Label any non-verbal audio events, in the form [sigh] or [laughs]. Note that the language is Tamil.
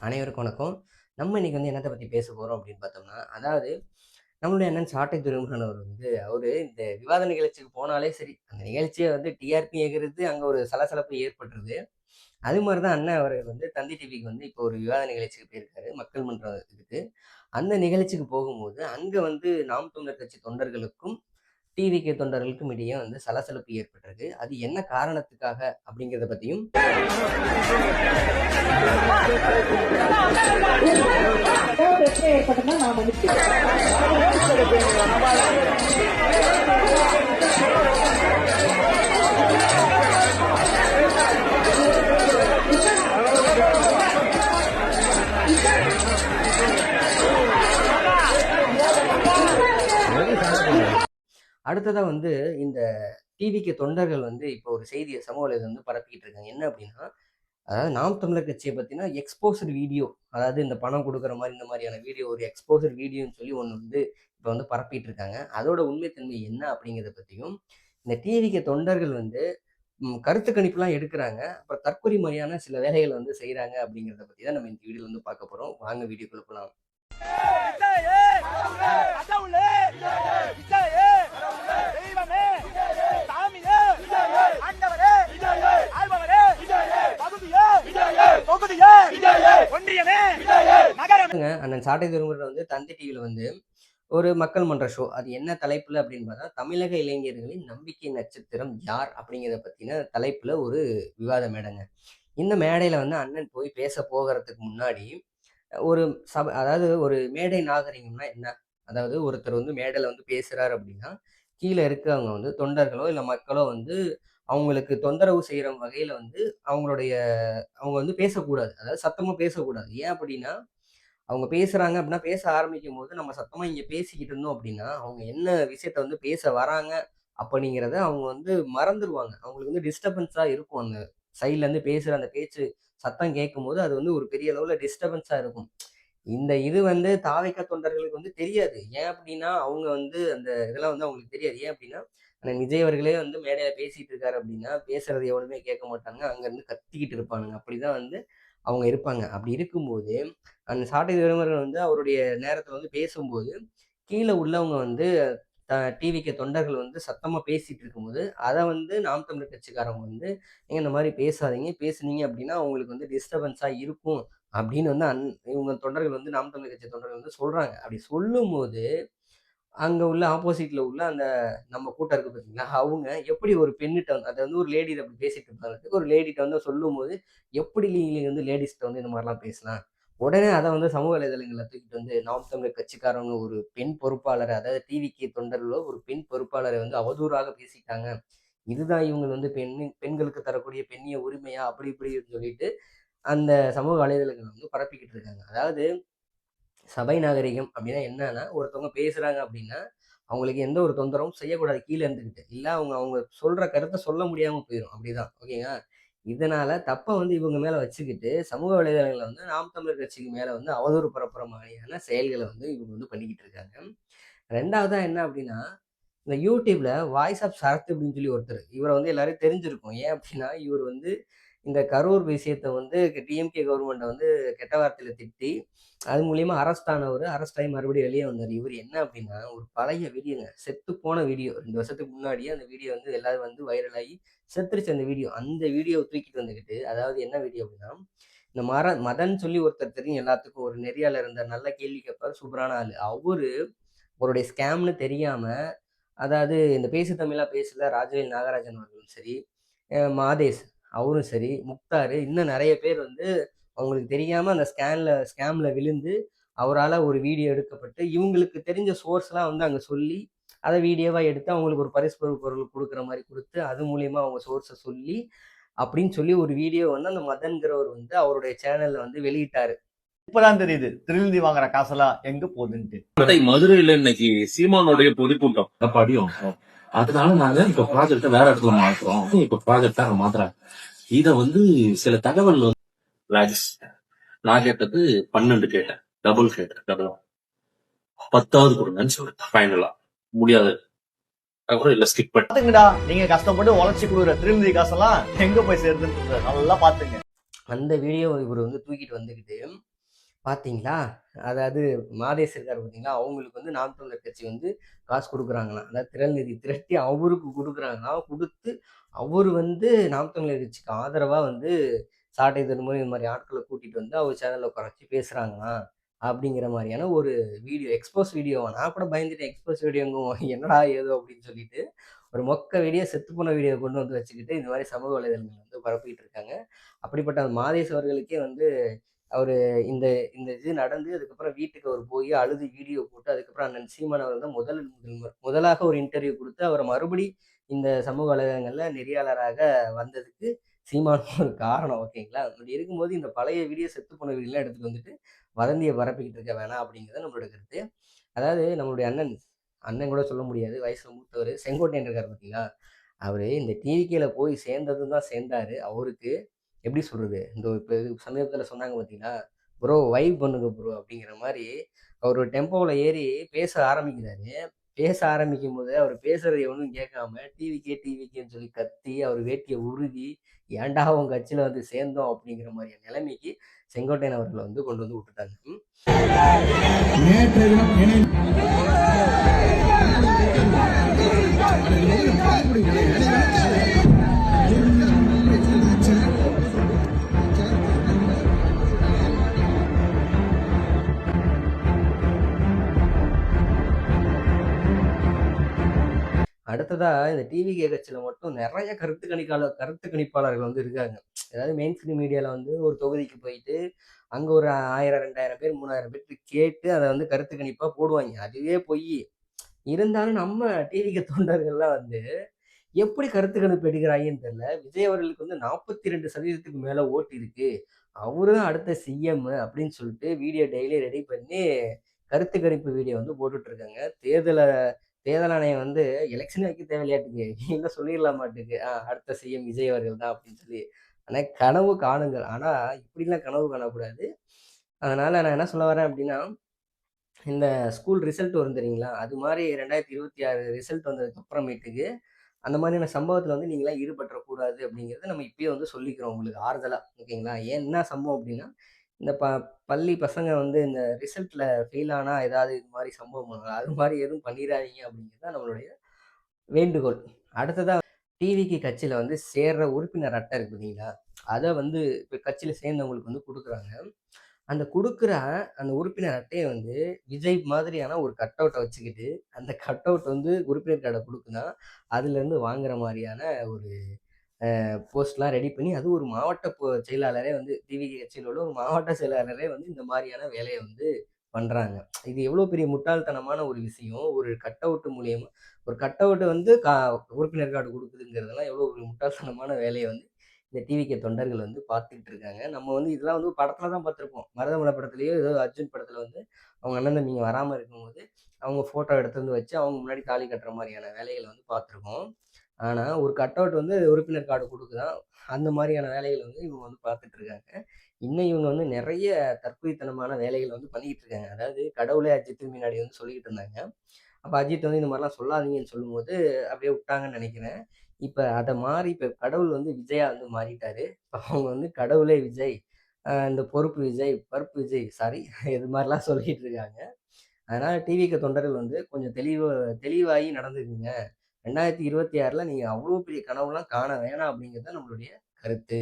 அனைவருக்கும் வணக்கம். நம்ம இன்னைக்கு வந்து என்னத்தை பற்றி பேச போகிறோம் அப்படின்னு பார்த்தோம்னா அதாவது நம்மளுடைய அண்ணன் சாட்டை துறைமுகன் அவர் வந்து அவர் இந்த விவாத நிகழ்ச்சிக்கு போனாலே சரி அந்த நிகழ்ச்சியை வந்து டிஆர்பி ஏகிறது அங்கே ஒரு சலசலப்பு ஏற்பட்டுருது. அது மாதிரி தான் அண்ணன் அவர் வந்து தந்தி டிவிக்கு வந்து இப்போ ஒரு விவாத நிகழ்ச்சிக்கு போயிருக்காரு மக்கள் மன்றம் இதுக்கு அந்த நிகழ்ச்சிக்கு போகும்போது அங்கே வந்து நாம் தமிழர் கட்சி தொண்டர்களுக்கும் டிவிகே தொண்டர்களுக்கும் இடையே வந்து சலசலப்பு ஏற்பட்டிருக்கு. அது என்ன காரணத்துக்காக அப்படிங்கிறத பற்றியும் பிரச்சனை நான் அடுத்ததாக வந்து இந்த டிவிக்கு தொண்டர்கள் வந்து இப்போ ஒரு செய்தியை சமூக வலைதளம் வந்து பரப்பிக்கிட்டு இருக்காங்க என்ன அப்படின்னா அதாவது நாம் தமிழர் கட்சியை பற்றினா எக்ஸ்போசர் வீடியோ அதாவது இந்த பணம் கொடுக்குற மாதிரி இந்த மாதிரியான வீடியோ ஒரு எக்ஸ்போசர் வீடியோன்னு சொல்லி ஒன்று வந்து இப்போ வந்து பரப்பிட்டு இருக்காங்க அதோட உண்மைத்தன்மை என்ன அப்படிங்கிறத பற்றியும் இந்த டிவிக்கு தொண்டர்கள் வந்து கருத்து கணிப்புலாம் எடுக்கிறாங்க அப்புறம் தற்கொலை மாதிரியான சில வேலைகளை வந்து செய்கிறாங்க அப்படிங்கிறத பற்றி தான் நம்ம இந்த வீடியோவில் வந்து பார்க்க போகிறோம் வாங்க வீடியோக்குள்ள போகலாம் அண்ணன் சாட்டை திருமுறை வந்து தந்தி டிவியில் வந்து ஒரு மக்கள் மன்ற ஷோ அது என்ன தலைப்புல அப்படின்னு பார்த்தா தமிழக இளைஞர்களின் நம்பிக்கை நட்சத்திரம் யார் அப்படிங்கிறத பத்தின தலைப்புல ஒரு விவாத மேடைங்க. இந்த மேடையில வந்து அண்ணன் போய் பேச போகிறதுக்கு முன்னாடி ஒரு சப அதாவது ஒரு மேடை நாகரிகம்னா என்ன? அதாவது ஒருத்தர் வந்து மேடையில வந்து பேசுறாரு அப்படின்னா கீழே இருக்கவங்க வந்து தொண்டர்களோ இல்லை மக்களோ வந்து அவங்களுக்கு தொந்தரவு செய்கிற வகையில் வந்து அவங்களுடைய அவங்க வந்து பேசக்கூடாது. அதாவது சத்தமாக பேசக்கூடாது. ஏன் அப்படின்னா அவங்க பேசுகிறாங்க அப்படின்னா பேச ஆரம்பிக்கும் போது நம்ம சத்தமாக இங்கே பேசிக்கிட்டு இருந்தோம் அப்படின்னா அவங்க என்ன விஷயத்த வந்து பேச வராங்க அப்படிங்கிறத அவங்க வந்து மறந்துடுவாங்க அவங்களுக்கு வந்து டிஸ்டர்பன்ஸாக இருக்கும் அந்த சைட்லேருந்து பேசுகிற அந்த பேச்சு சத்தம் கேட்கும் போது அது வந்து ஒரு பெரிய அளவில் டிஸ்டர்பன்ஸாக இருக்கும். இந்த இது வந்து தாவைக்க தொண்டர்களுக்கு வந்து தெரியாது. ஏன் அப்படின்னா அவங்க வந்து அந்த இதெல்லாம் வந்து அவங்களுக்கு தெரியாது. ஏன் அப்படின்னா அந்த விஜய் அவர்களே வந்து மேடையில் பேசிகிட்டு இருக்காரு அப்படின்னா பேசுறது எவனுமே கேட்க மாட்டாங்க. அங்கேருந்து கத்திக்கிட்டு இருப்பானுங்க. அப்படிதான் வந்து அவங்க இருப்பாங்க. அப்படி இருக்கும்போது அந்த சாட்டை விளம்பரங்கள் வந்து அவருடைய நேரத்தில் வந்து பேசும்போது கீழே உள்ளவங்க வந்து டிவிக்கு தொண்டர்கள் வந்து சத்தமாக பேசிகிட்டு இருக்கும்போது அதை வந்து நாம் தமிழர் கட்சிக்காரங்க வந்து நீங்கள் இந்த மாதிரி பேசாதீங்க பேசுனீங்க அப்படின்னா அவங்களுக்கு வந்து டிஸ்டர்பன்ஸாக இருக்கும். அப்படின்னு வந்து அந் இவங்க தொண்டர்கள் வந்து நாம் தமிழர் கட்சி தொண்டர்கள் வந்து சொல்கிறாங்க அப்படி சொல்லும்போது அங்கே உள்ள ஆப்போசிட்டில் உள்ள அந்த நம்ம கூட்டம் இருக்கு பார்த்தீங்களா அவங்க எப்படி ஒரு பெண்ணிட்ட வந்து அதை வந்து ஒரு லேடி அப்படி பேசிட்டு இருப்பாங்க ஒரு லேடிட்ட வந்து சொல்லும்போது எப்படி நீங்கள் வந்து லேடிஸ்கிட்ட வந்து இந்த மாதிரிலாம் பேசலாம்? உடனே அதை வந்து சமூக வலைதளங்களில் தூக்கிட்டு வந்து நாம் தமிழர் கட்சிக்காரவங்க ஒரு பெண் பொறுப்பாளரை அதாவது டிவிக்கு தொண்டர்களோ ஒரு பெண் பொறுப்பாளரை வந்து அவதூறாக பேசிட்டாங்க. இதுதான் இவங்க வந்து பெண் பெண்களுக்கு தரக்கூடிய பெண்ணிய உரிமையா அப்படி இப்படின்னு சொல்லிட்டு அந்த சமூக வலைதளங்கள் வந்து பரப்பிக்கிட்டு இருக்காங்க. அதாவது சபை நாகரிகம் அப்படின்னா என்னன்னா ஒருத்தவங்க பேசுறாங்க அப்படின்னா அவங்களுக்கு எந்த ஒரு தொந்தரவும் செய்யக்கூடாது. கீழே இருந்துக்கிட்டு இல்லை அவங்க அவங்க சொல்ற கருத்தை சொல்ல முடியாம போயிடும் அப்படிதான். ஓகேங்களா? இதனால தப்பை வந்து இவங்க மேல வச்சுக்கிட்டு சமூக வலைதளங்களை வந்து நாம் தமிழர் கட்சிக்கு மேல வந்து அவதூறு பரப்புற மாதிரியான செயல்களை வந்து இவங்க வந்து பண்ணிக்கிட்டு இருக்காங்க. ரெண்டாவதா என்ன அப்படின்னா இந்த யூடியூப்ல வாய்ஸ் ஆஃப் சரத் அப்படின்னு சொல்லி ஒருத்தர் இவரை வந்து எல்லாரும் தெரிஞ்சிருக்கும். ஏன் அப்படின்னா இவர் வந்து இந்த கரூர் விஷயத்தை வந்து டிஎம்கே கவர்மெண்ட்டை வந்து கெட்ட வார்த்தையில் திட்டி அது மூலியமா அரெஸ்ட் ஆனவர் அரெஸ்ட் ஆகி மறுபடியும் வெளியே வந்தார். இவர் என்ன அப்படின்னா ஒரு பழைய வீடியோங்க செத்து போன வீடியோ. ரெண்டு வருஷத்துக்கு முன்னாடியே அந்த வீடியோ வந்து எல்லாரும் வந்து வைரலாகி செத்துருச்சு அந்த வீடியோ. அந்த வீடியோவை தூக்கிட்டு வந்துக்கிட்டு அதாவது என்ன வீடியோ அப்படின்னா இந்த மர மதன் சொல்லி ஒருத்தர் தெரியும் எல்லாத்துக்கும் ஒரு நெறியால இருந்த நல்ல கேள்வி கேட்பார் சூப்பரான ஆள். அவரு அவருடைய ஸ்கேம்னு தெரியாம அதாவது இந்த பேசு தமிழா பேசல ராஜவேல் நாகராஜன் அவர்களும் சரி மாதேஷ் அவரும் சரி முக்தாரு இன்னும் நிறைய பேர் வந்து அவங்களுக்கு தெரியாம அந்த ஸ்கேன்ல ஸ்கேம்ல விழுந்து அவரால் ஒரு வீடியோ எடுக்கப்பட்டு இவங்களுக்கு தெரிஞ்ச சோர்ஸ்லாம் வந்து அங்கே சொல்லி அதை வீடியோவாக எடுத்து அவங்களுக்கு ஒரு பரிசு பொருள் கொடுக்குற மாதிரி கொடுத்து அது மூலியமா அவங்க சோர்ஸை சொல்லி அப்படின்னு சொல்லி ஒரு வீடியோ வந்து அந்த மதன்கிறவர் வந்து அவருடைய சேனல்ல வந்து வெளியிட்டாரு. இப்பதான் தெரியுது திருந்தி வாங்குற காசெல்லாம் எங்க போகுதுன்ட்டு. மதுரை மதுரையில இன்னைக்கு சீமானுடைய பொதுக்கூட்டம். படியும் அதனால நாங்க இப்ப ப்ராஜெக்ட வேற இடத்துல மாத்துறோம். இப்ப ப்ராஜெக்ட் வேற மாத்துறாங்க. இத வந்து சில தகவல் வந்து ராஜேஷ் நான் கேட்டது பன்னெண்டு கேட்டேன். டபுள் கேட்டேன். டபுள் பத்தாவது கொடுங்கன்னு சொல்லிட்டேன் ஃபைனலா முடியாது. அதுக்கப்புறம் இல்ல ஸ்கிப் பண்ணி பாத்துங்கடா. நீங்க கஷ்டப்பட்டு உழைச்சி கொடுக்குற திருந்தி காசெல்லாம் எங்க போய் சேருதுன்னு நல்லா பாத்துங்க. அந்த வீடியோ இவர் வந்து தூக்கிட்டு வந்துக்கிட்டு பார்த்தீங்களா? அதாவது மாதேஷ் இருக்கார் பார்த்தீங்களா? அவங்களுக்கு வந்து நாம் தமிழர் கட்சி வந்து காசு கொடுக்குறாங்களாம். அதாவது திரள் நிதி திரட்டி அவருக்கு கொடுக்குறாங்களாம். கொடுத்து அவர் வந்து நாம் தமிழர் கட்சிக்கு ஆதரவாக வந்து சாட்டை தருமபுரி இந்த மாதிரி ஆட்களை கூட்டிகிட்டு வந்து அவர் சேனலில் குறைச்சி பேசுகிறாங்களாம் அப்படிங்கிற மாதிரியான ஒரு வீடியோ எக்ஸ்போஸ் வீடியோ நான் கூட பயந்துட்டேன். எக்ஸ்போஸ் வீடியோங்கும் என்னடா ஏதோ அப்படின்னு சொல்லிட்டு ஒரு மொக்க வீடியோ செத்து போன வீடியோ கொண்டு வந்து வச்சுக்கிட்டு இந்த மாதிரி சமூக வலைதளங்கள் வந்து பரப்பிக்கிட்டு இருக்காங்க. அப்படிப்பட்ட அந்த மாதேஷ் அவர்களுக்கே வந்து அவர் இந்த இந்த இது நடந்து அதுக்கப்புறம் வீட்டுக்கு அவர் போய் அழுது வீடியோ போட்டு அதுக்கப்புறம் அண்ணன் சீமான் அவர் தான் முதல் முதல் முதலாக ஒரு இன்டர்வியூ கொடுத்து அவரை மறுபடி இந்த சமூக வலைதளங்களில் நெறியாளராக வந்ததுக்கு சீமான் [laughs] ஒரு காரணம் ஓகேங்களா அப்படி இருக்கும்போது இந்த பழைய வீடியோ செத்து போன வீடியோலாம் எடுத்துட்டு வந்துட்டு வதந்தியை பரப்பிக்கிட்டு இருக்க வேணாம் அப்படிங்கிறது நம்மளோட கருத்து. அதாவது நம்மளுடைய அண்ணன் அண்ணன் கூட சொல்ல முடியாது வயசில் மூத்தவர் செங்கோட்டையன் இருக்கார் பார்த்தீங்களா அவர் இந்த டிவிக்கையில் போய் சேர்ந்ததும் தான் சேர்ந்தார். அவருக்கு எப்படி சொல்கிறது இந்த இப்போ சமீபத்தில் சொன்னாங்க பார்த்தீங்கன்னா ப்ரோ வைப் பண்ணுங்க ப்ரோ அப்படிங்கிற மாதிரி அவர் டெம்போவில் ஏறி பேச ஆரம்பிக்கிறாரு. பேச ஆரம்பிக்கும் போது அவர் பேசுறது எவனும் கேட்காம டிவிக்கே டிவிக்கேன்னு சொல்லி கத்தி அவர் வேட்டியை உருகி ஏன்டா உங்க கட்சியில் வந்து சேர்ந்தோம்? அப்படிங்கிற மாதிரியான நிலைமைக்கு செங்கோட்டையன் அவர்களை வந்து கொண்டு வந்து விட்டுட்டாங்க. அடுத்ததா இந்த டிவி கேகச்சில் மட்டும் நிறைய கருத்து கணிக்காளர் கருத்து கணிப்பாளர்கள் வந்து இருக்காங்க. அதாவது மெயின் ஸ்ட்ரீம் மீடியாவில் வந்து ஒரு தொகுதிக்கு போயிட்டு அங்கே ஒரு ஆயிரம் ரெண்டாயிரம் பேர் மூணாயிரம் பேர் கேட்டு அதை வந்து கருத்து கணிப்பாக போடுவாங்க. அதுவே பொய். இருந்தாலும் நம்ம டிவிக்கு தொண்டர்கள்லாம் வந்து எப்படி கருத்து கணிப்பு எடுக்கிறாங்கன்னு தெரியல விஜய் அவர்களுக்கு வந்து நாற்பத்தி ரெண்டு சதவீதத்துக்கு மேலே ஓட்டு இருக்கு. அவரு தான் அடுத்த சிஎம் அப்படின்னு சொல்லிட்டு வீடியோ டெய்லி ரெடி பண்ணி கருத்து கணிப்பு வீடியோ வந்து போட்டுட்ருக்காங்க தேர்தலை தேர்தல் ஆணையம் வந்து எலெக்ஷன் வைக்க தேவையில்லையாட்டுக்கு. இல்லை சொல்லிடலாம் மாட்டுக்கு அடுத்த செய்யும் விஜய் அவர்கள் தான் அப்படின்னு சொல்லி. ஆனால் கனவு காணுங்கள். ஆனால் இப்படிலாம் கனவு காணக்கூடாது. அதனால் நான் என்ன சொல்ல வரேன் அப்படின்னா இந்த ஸ்கூல் ரிசல்ட் வரும் தெரியுங்களா? அது மாதிரி ரெண்டாயிரத்தி இருபத்தி ஆறு ரிசல்ட் வந்ததுக்கு அப்புறமேட்டுக்கு அந்த மாதிரியான சம்பவத்தில் வந்து நீங்களாம் ஈடுபட்டுறக்கூடாது அப்படிங்கிறத நம்ம இப்பயே வந்து சொல்லிக்கிறோம் உங்களுக்கு ஆறுதலாக ஓகேங்களா? ஏன் என்ன சம்பவம் அப்படின்னா இந்த ப பள்ளி பசங்க வந்து இந்த ரிசல்ட்டில் ஃபெயில் ஆனால் ஏதாவது இது மாதிரி சம்பவம் அது மாதிரி எதுவும் பண்ணிடாதீங்க அப்படிங்கிறது தான் நம்மளுடைய வேண்டுகோள். அடுத்ததாக டிவிக்கு கட்சியில் வந்து சேர்ற உறுப்பினர் அட்டை இருக்கு பார்த்தீங்களா? அதை வந்து இப்போ கட்சியில் சேர்ந்தவங்களுக்கு வந்து கொடுக்குறாங்க. அந்த கொடுக்குற அந்த உறுப்பினர் அட்டையை வந்து விஜய் மாதிரியான ஒரு கட் அவுட்டை வச்சுக்கிட்டு அந்த கட் அவுட் வந்து உறுப்பினர் கார்டை கொடுக்குனா அதுலேருந்து வாங்குற மாதிரியான ஒரு போஸ்ட்லாம் ரெடி பண்ணி அது ஒரு மாவட்ட செயலாளரே வந்து டிவிகே கட்சியிலோட உள்ள ஒரு மாவட்ட செயலாளரே வந்து இந்த மாதிரியான வேலையை வந்து பண்ணுறாங்க இது எவ்வளோ பெரிய முட்டாள்தனமான ஒரு விஷயம். ஒரு கட் அவுட்டு மூலியமா ஒரு கட் அவுட்டு வந்து கா உறுப்பினர் கார்டு கொடுக்குதுங்கிறதெல்லாம் எவ்வளோ ஒரு முட்டாள்தனமான வேலையை வந்து இந்த டிவிக்கு தொண்டர்கள் வந்து பார்த்துக்கிட்டு இருக்காங்க. நம்ம வந்து இதெல்லாம் வந்து படத்தில் தான் பார்த்துருப்போம். மருதமலை படத்துலையோ ஏதோ அர்ஜுன் படத்தில் வந்து அவங்க அண்ணன் தம்பிங்க வராமல் இருக்கும்போது அவங்க ஃபோட்டோ எடுத்து வந்து வச்சு அவங்க முன்னாடி தாலி கட்டுற மாதிரியான வேலைகளை வந்து பார்த்துருக்கோம். ஆனால் ஒரு கட் அவுட் வந்து உறுப்பினர் கார்டு கொடுக்குதான் அந்த மாதிரியான வேலைகளை வந்து இவங்க வந்து பார்த்துட்டு இருக்காங்க. இன்னும் இவங்க வந்து நிறைய தற்கொலைத்தனமான வேலைகள் வந்து பண்ணிக்கிட்டு இருக்காங்க. அதாவது கடவுளே அஜித் முன்னாடி வந்து சொல்லிக்கிட்டு இருந்தாங்க. அப்போ அஜித் வந்து இந்த மாதிரிலாம் சொல்லாதீங்கன்னு சொல்லும்போது அப்படியே விட்டாங்கன்னு நினைக்கிறேன். இப்போ அதை மாறி இப்போ கடவுள் வந்து விஜயா வந்து மாறிட்டாரு. இப்போ அவங்க வந்து கடவுளே விஜய் இந்த பொறுப்பு விஜய் பருப்பு விஜய் சாரி இது மாதிரிலாம் சொல்லிட்டு இருக்காங்க. அதனால் டிவிக்கு தொண்டர்கள் வந்து கொஞ்சம் தெளிவு தெளிவாகி நடந்துக்குங்க. ரெண்டாயிரத்தி இருபத்தி ஆறில் நீங்கள் அவ்வளோ பெரிய கனவுலாம் காண வேணாம் அப்படிங்கிறது தான் நம்மளுடைய கருத்து.